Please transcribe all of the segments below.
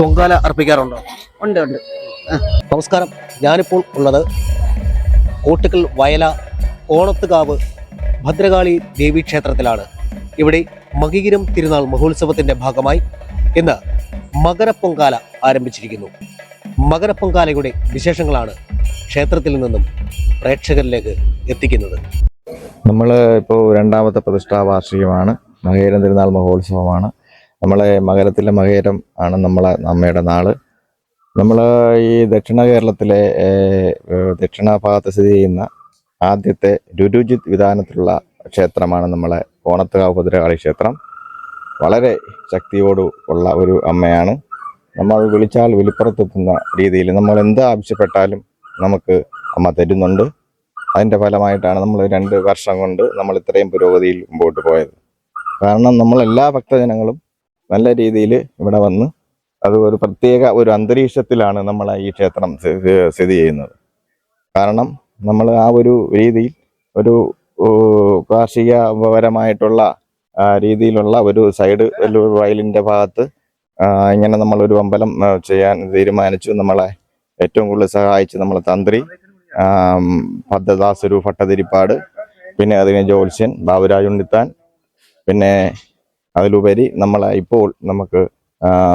പൊങ്കാല അർപ്പിക്കാറുണ്ടോ? ഉണ്ട് ഉണ്ട്. നമസ്കാരം. ഞാനിപ്പോൾ ഉള്ളത് കോട്ടുക്കൽ വയല ഓണത്തുകാവ് ഭദ്രകാളി ദേവി ക്ഷേത്രത്തിലാണ്. ഇവിടെ മകിരം തിരുനാൾ മഹോത്സവത്തിന്റെ ഭാഗമായി ഇന്ന് മകരപ്പൊങ്കാല ആരംഭിച്ചിരിക്കുന്നു. മകരപ്പൊങ്കാലയുടെ വിശേഷങ്ങളാണ് ക്ഷേത്രത്തിൽ നിന്നും പ്രേക്ഷകരിലേക്ക് എത്തിക്കുന്നത്. നമ്മൾ ഇപ്പോൾ രണ്ടാമത്തെ പ്രതിഷ്ഠാ വാർഷികമാണ് മകേരം തിരുനാൾ മഹോത്സവമാണ്. നമ്മളെ മകരത്തിലെ മകേരം ആണ് നമ്മളെ അമ്മയുടെ നാൾ. നമ്മൾ ഈ ദക്ഷിണ കേരളത്തിലെ ദക്ഷിണ ഭാഗത്ത് സ്ഥിതി ചെയ്യുന്ന ആദ്യത്തെ രുരുജിത് വിധാനത്തിലുള്ള ക്ഷേത്രമാണ് നമ്മളെ ഓണത്തുകാവ് ഭദ്രകാളി ക്ഷേത്രം. വളരെ ശക്തിയോട് ഉള്ള ഒരു അമ്മയാണ്. നമ്മൾ വിളിച്ചാൽ വിളിപ്പുറത്തെത്തുന്ന രീതിയിൽ നമ്മൾ എന്ത് ആവശ്യപ്പെട്ടാലും നമുക്ക് അമ്മ തരുന്നുണ്ട്. അതിന്റെ ഫലമായിട്ടാണ് നമ്മൾ രണ്ട് വർഷം കൊണ്ട് നമ്മൾ ഇത്രയും പുരോഗതിയിൽ മുമ്പോട്ട് പോയത്. കാരണം നമ്മൾ എല്ലാ ഭക്തജനങ്ങളും നല്ല രീതിയിൽ ഇവിടെ വന്ന് അത് ഒരു പ്രത്യേക ഒരു അന്തരീക്ഷത്തിലാണ് നമ്മൾ ഈ ക്ഷേത്രം സ്ഥി- സ്ഥി- സ്ഥിതി ചെയ്യുന്നത്. കാരണം നമ്മൾ ആ ഒരു രീതിയിൽ ഒരു കാർഷിക കാർഷികപരമായിട്ടുള്ള ആ, രീതിയിലുള്ള ഒരു സൈഡ് വയലിന്റെ ഭാഗത്ത് ഇങ്ങനെ നമ്മളൊരു അമ്പലം ചെയ്യാൻ തീരുമാനിച്ചു. നമ്മളെ ഏറ്റവും കൂടുതൽ സഹായിച്ച് നമ്മളെ തന്ത്രി ആം, ഭദ്രദാസൊരു ഭട്ടതിരിപ്പാട് പിന്നെ അതിന് ജോത്സ്യൻ ബാബുരാജ് ഉണ്ണിത്താൻ പിന്നെ അതിലുപരി നമ്മളെ ഇപ്പോൾ നമുക്ക്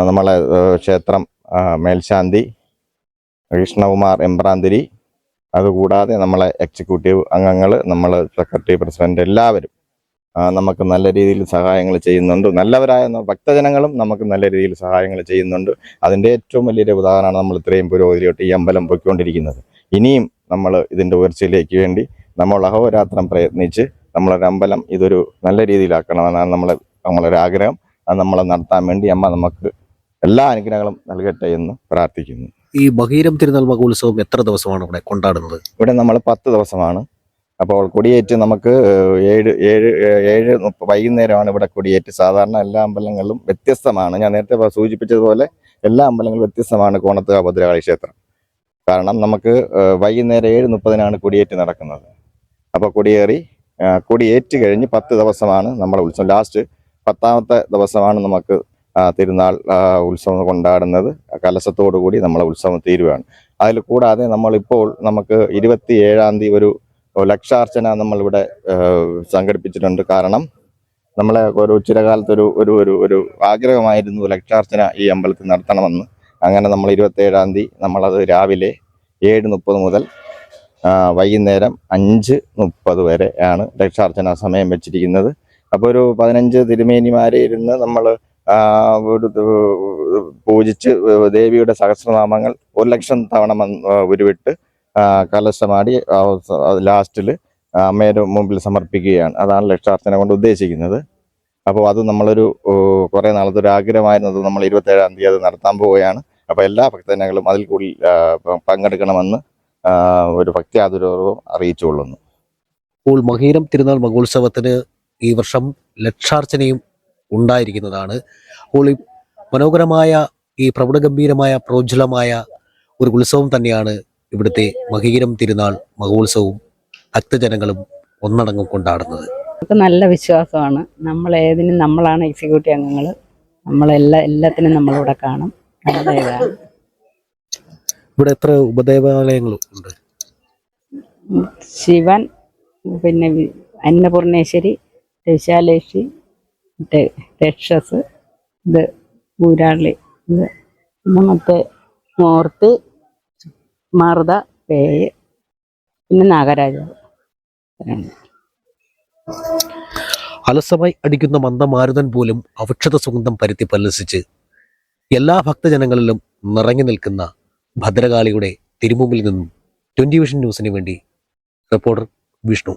നമ്മളെ ക്ഷേത്രം മേൽശാന്തി കൃഷ്ണകുമാർ എമ്പ്രാന്തിരി അതുകൂടാതെ നമ്മളെ എക്സിക്യൂട്ടീവ് അംഗങ്ങൾ നമ്മൾ സെക്രട്ടറി പ്രസിഡന്റ് എല്ലാവരും നമുക്ക് നല്ല രീതിയിൽ സഹായങ്ങൾ ചെയ്യുന്നുണ്ട്. നല്ലവരായ ഭക്തജനങ്ങളും നമുക്ക് നല്ല രീതിയിൽ സഹായങ്ങൾ ചെയ്യുന്നുണ്ട്. അതിന്റെ ഏറ്റവും വലിയൊരു ഉദാഹരണമാണ് നമ്മൾ ഇത്രയും പുരോഗതിയോട്ട് ഈ അമ്പലം പൊയ്ക്കൊണ്ടിരിക്കുന്നത്. ഇനിയും നമ്മൾ ഇതിന്റെ ഉയർച്ചയിലേക്ക് വേണ്ടി നമ്മൾ അഹോരാത്രം പ്രയത്നിച്ച് നമ്മളൊരു അമ്പലം ഇതൊരു നല്ല രീതിയിലാക്കണമെന്നാണ് നമ്മളെ നമ്മളൊരു ആഗ്രഹം അത് നമ്മളെ നടത്താൻ വേണ്ടി അമ്മ നമുക്ക് എല്ലാ അനുഗ്രഹങ്ങളും നൽകട്ടെ എന്ന് പ്രാർത്ഥിക്കുന്നു. ഈ ബഹീരം തിരുനാൾ മഹോത്സവം എത്ര ദിവസമാണ് ഇവിടെ കൊണ്ടാടുന്നത്? ഇവിടെ നമ്മൾ പത്ത് ദിവസമാണ്. അപ്പോൾ കൊടിയേറ്റ് നമുക്ക് ഏഴ് ഏഴ് ഏഴ് വൈകുന്നേരമാണ് ഇവിടെ കൊടിയേറ്റ്. സാധാരണ എല്ലാ അമ്പലങ്ങളിലും വ്യത്യസ്തമാണ്. ഞാൻ നേരത്തെ സൂചിപ്പിച്ചതുപോലെ എല്ലാ അമ്പലങ്ങളും വ്യത്യസ്തമാണ് കോണത്തുക ഭദ്രകാളി ക്ഷേത്രം. കാരണം നമുക്ക് വൈകുന്നേരം ഏഴ് മുപ്പതിനാണ് കൊടിയേറ്റ് നടക്കുന്നത്. അപ്പോൾ കൊടിയേറി കൊടിയേറ്റ് കഴിഞ്ഞ് പത്ത് ദിവസമാണ് നമ്മുടെ ഉത്സവം. ലാസ്റ്റ് പത്താമത്തെ ദിവസമാണ് നമുക്ക് തിരുനാൾ ഉത്സവം കൊണ്ടാടുന്നത്. കലശത്തോടു കൂടി നമ്മളെ ഉത്സവം തീരുവാണ്. അതിൽ കൂടാതെ നമ്മളിപ്പോൾ നമുക്ക് ഇരുപത്തി ഏഴാം തീയതി ഒരു ലക്ഷാർച്ചന നമ്മളിവിടെ സംഘടിപ്പിച്ചിട്ടുണ്ട്. കാരണം നമ്മളെ ഒരു ചിരകാലത്തൊരു ഒരു ഒരു ഒരു ആഗ്രഹമായിരുന്നു ലക്ഷാർച്ചന ഈ അമ്പലത്തിൽ നടത്തണമെന്ന്. അങ്ങനെ നമ്മൾ ഇരുപത്തി ഏഴാം തീയതി നമ്മളത് രാവിലെ ഏഴ് മുപ്പത് മുതൽ വൈകുന്നേരം അഞ്ച് മുപ്പത് വരെയാണ് ലക്ഷാർച്ചന സമയം വെച്ചിരിക്കുന്നത്. അപ്പോൾ ഒരു പതിനഞ്ച് തിരുമേനിമാരെ ഇരുന്ന് നമ്മൾ പൂജിച്ച് ദേവിയുടെ സഹസ്രനാമങ്ങൾ ഒരു ലക്ഷം തവണ ഉരുവിട്ട് കലശമാടി ലാസ്റ്റിൽ അമ്മയുടെ മുമ്പിൽ സമർപ്പിക്കുകയാണ്. അതാണ് ലക്ഷാർത്ഥന കൊണ്ട് ഉദ്ദേശിക്കുന്നത്. അപ്പോൾ അത് നമ്മളൊരു കുറേ നാളത്തെ ഒരു ആഗ്രഹമായിരുന്നു അത് നമ്മൾ ഇരുപത്തേഴാം തീയതി അത് നടത്താൻ പോവുകയാണ്. അപ്പോൾ എല്ലാ ഭക്തജനങ്ങളും അതിൽ കൂടി പങ്കെടുക്കണമെന്ന് ഒരു ഭക്തി ആതുരവും അറിയിച്ചുകൊള്ളുന്നു. അപ്പോൾ മഹീരം തിരുനാൾ മഹോത്സവത്തിന് ഈ വർഷം ലക്ഷാർച്ചനയും ഉണ്ടായിരിക്കുന്നതാണ്. അപ്പോൾ ഈ മനോഹരമായ ഈ പ്രൗഢഗംഭീരമായ പ്രോജ്വലമായ ഒരു ഉത്സവം തന്നെയാണ് ഇവിടുത്തെ മകീരം തിരുനാൾ മഹോത്സവവും ഭക്തജനങ്ങളും ഒന്നടങ്കം കൊണ്ടാടുന്നത്. നമുക്ക് നല്ല വിശ്വാസമാണ്. നമ്മൾ ഏതിനും നമ്മളാണ് എക്സിക്യൂട്ടീവ് അംഗങ്ങൾ നമ്മളെല്ലാ എല്ലാത്തിനും നമ്മളിവിടെ കാണും. ഇവിടെ എത്ര ഉപദേവാലയങ്ങൾ ഉണ്ട്? ശിവൻ പിന്നെ അന്നപൂർണേശ്വരി വിശാലേഷി മറ്റേ രക്ഷസ് ഇത് ഊരാളി ഇത് പിന്നെ മറ്റേ മൂർത്തി പേയ് പിന്നെ നാഗരാജാവ്. അലസമായി അടിക്കുന്ന മന്ദമാരുതൻ പോലും അവക്ഷത സുഗന്ധം പരുത്തി പല്ലസിച്ച് എല്ലാ ഭക്തജനങ്ങളിലും നിറഞ്ഞു നിൽക്കുന്ന ഭദ്രകാളിയുടെ തിരുമുമ്പിൽ നിന്നും ട്വന്റി വിഷൻ ന്യൂസിന് വേണ്ടി റിപ്പോർട്ടർ വിഷ്ണു